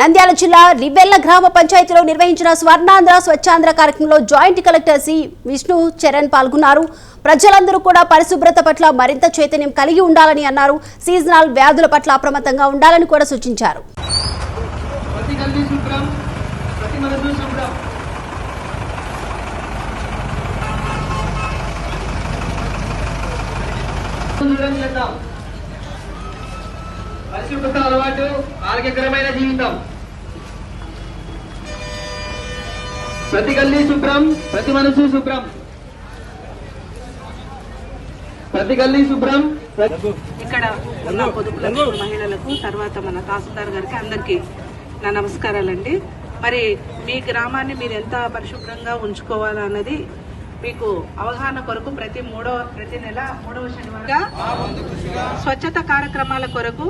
నంద్యాల జిల్లా రివెల్ల గ్రామ పంచాయతీలో నిర్వహించిన స్వర్ణాంధ్ర స్వచ్ఛాంధ్ర కార్యక్రమంలో joint collector C Vishnu Charan పాల్గొన్నారు. ప్రజలందరూ కూడా పరిశుభ్రత పట్ల మరింత చైతన్యం కలిగి ఉండాలని అన్నారు. సీజనల్ వ్యాధుల పట్ల అప్రమత్తంగా ఉండాలని కూడా సూచించారు. ప్రతి గల్లీ శుభ్రం ప్రతి మనసు శుభ్రం దూరం చేద్దాం పరిశుభ్రత అలవాటు ఆరోగ్యకరమైన జీవితం. ప్రతి గల్లీ శుభ్రం ప్రతి మనసు శుభ్రం. ప్రతి గల్లీ శుభ్రం ఇక్కడ ఉన్న పొదుపులకు మహిళలకు తర్వాత మన తహసీల్దార్ గారికి అందరికీ నా నమస్కారాలండి. మరి మీ గ్రామాన్ని మీరు ఎంత పరిశుభ్రంగా ఉంచుకోవాలన్నది మీకు అవగాహన కొరకు ప్రతి మూడో ప్రతి నెల మూడవ శనివారం స్వచ్ఛత కార్యక్రమాల కొరకు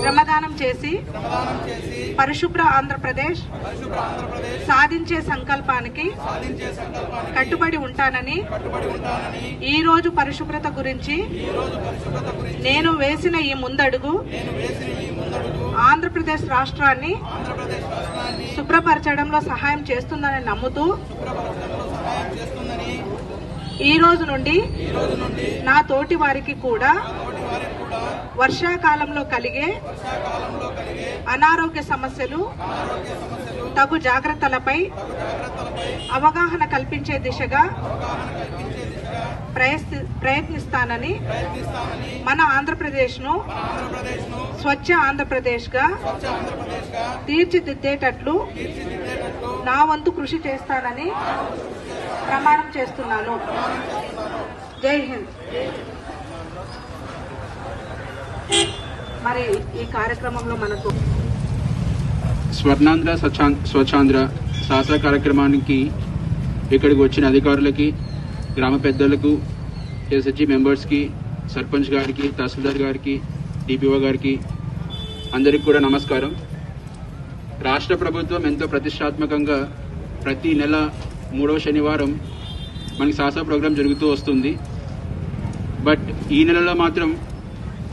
శ్రమదానం చేసి పరిశుభ్ర ఆంధ్రప్రదేశ్ సాధించే సంకల్పానికి కట్టుబడి ఉంటానని ఈ రోజు పరిశుభ్రత గురించి నేను వేసిన ఈ ముందడుగు ఆంధ్రప్రదేశ్ రాష్ట్రాన్ని శుభ్రపరచడంలో సహాయం చేస్తుందని నమ్ముతూ ఈ రోజు నుండి నా తోటి వారికి కూడా వర్షాకాలంలో కలిగే అనారోగ్య సమస్యలు తగు జాగ్రత్తలపై అవగాహన కల్పించే దిశగా ప్రయత్ని ప్రయత్నిస్తానని మన ఆంధ్రప్రదేశ్ను స్వచ్ఛ ఆంధ్రప్రదేశ్గా తీర్చిదిద్దేటట్లు నా వంతు కృషి చేస్తానని ప్రమాణం చేస్తున్నాను. జై హింద్. మరి ఈ కార్యక్రమంలో మనకు స్వర్ణాంధ్ర స్వచ్ఛాం- స్వచ్ఛాంధ్ర శాస్త్ర కార్యక్రమానికి ఇక్కడికి వచ్చిన అధికారులకి గ్రామ పెద్దలకు ఎస్హెచ్జి మెంబర్స్కి సర్పంచ్ గారికి తహసీల్దార్ గారికి డిపిఓ గారికి అందరికి కూడా నమస్కారం. రాష్ట్ర ప్రభుత్వం ఎంతో ప్రతిష్టాత్మకంగా ప్రతి నెల మూడవ శనివారం మనకి శాస్త్ర ప్రోగ్రాం జరుగుతూ వస్తుంది. బట్ ఈ నెలలో మాత్రం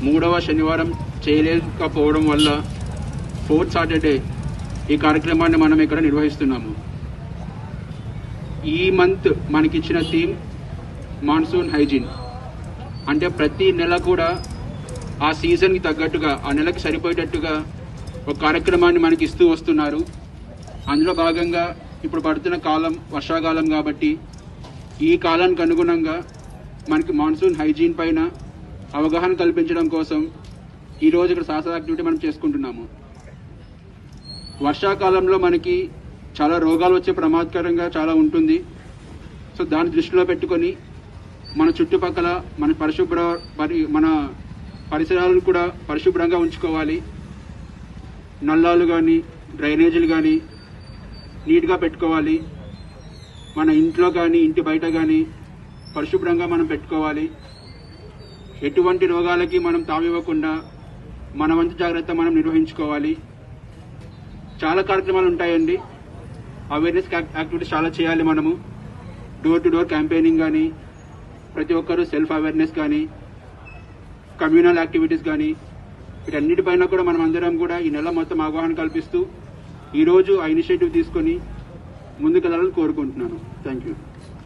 మూడవ శనివారం చేయలేకపోవడం వల్ల ఫోర్త్ సాటర్డే ఈ కార్యక్రమాన్ని మనం ఇక్కడ నిర్వహిస్తున్నాము. ఈ మంత్ మనకిచ్చిన థీమ్ మాన్సూన్ హైజీన్. అంటే ప్రతి నెల కూడా ఆ సీజన్కి తగ్గట్టుగా ఆ నెలకి సరిపోయేటట్టుగా ఒక కార్యక్రమాన్ని మనకి ఇస్తూ వస్తున్నారు. అందులో భాగంగా ఇప్పుడు పడుతున్న కాలం వర్షాకాలం కాబట్టి ఈ కాలానికి అనుగుణంగా మనకి మాన్సూన్ హైజీన్ పైన అవగాహన కల్పించడం కోసం ఈరోజు ఇక్కడ శాస్త్ర యాక్టివిటీ మనం చేసుకుంటున్నాము. వర్షాకాలంలో మనకి చాలా రోగాలు వచ్చే ప్రమాదకరంగా చాలా ఉంటుంది. సో దాన్ని దృష్టిలో పెట్టుకొని మన చుట్టుపక్కల మన పరిశుభ్ర పరి మన పరిసరాలను కూడా పరిశుభ్రంగా ఉంచుకోవాలి. నల్లాలు కానీ డ్రైనేజీలు కానీ నీట్గా పెట్టుకోవాలి. మన ఇంట్లో కానీ ఇంటి బయట కానీ పరిశుభ్రంగా మనం పెట్టుకోవాలి. ఎటువంటి రోగాలకి మనం తావివ్వకుండా మన వంతు జాగ్రత్త మనం నిర్వహించుకోవాలి. చాలా కార్యక్రమాలు ఉంటాయండి. అవేర్నెస్ యాక్టివిటీస్ చాలా చేయాలి మనము. డోర్ టు డోర్ క్యాంపెయినింగ్ కానీ ప్రతి ఒక్కరూ సెల్ఫ్ అవేర్నెస్ కానీ కమ్యూనల్ యాక్టివిటీస్ కానీ వీటన్నిటిపైన కూడా మనం అందరం కూడా ఈ నెల మొత్తం అవగాహన కల్పిస్తూ ఈరోజు ఆ ఇనిషియేటివ్ తీసుకొని ముందుకెళ్ళాలని కోరుకుంటున్నాను. Thank you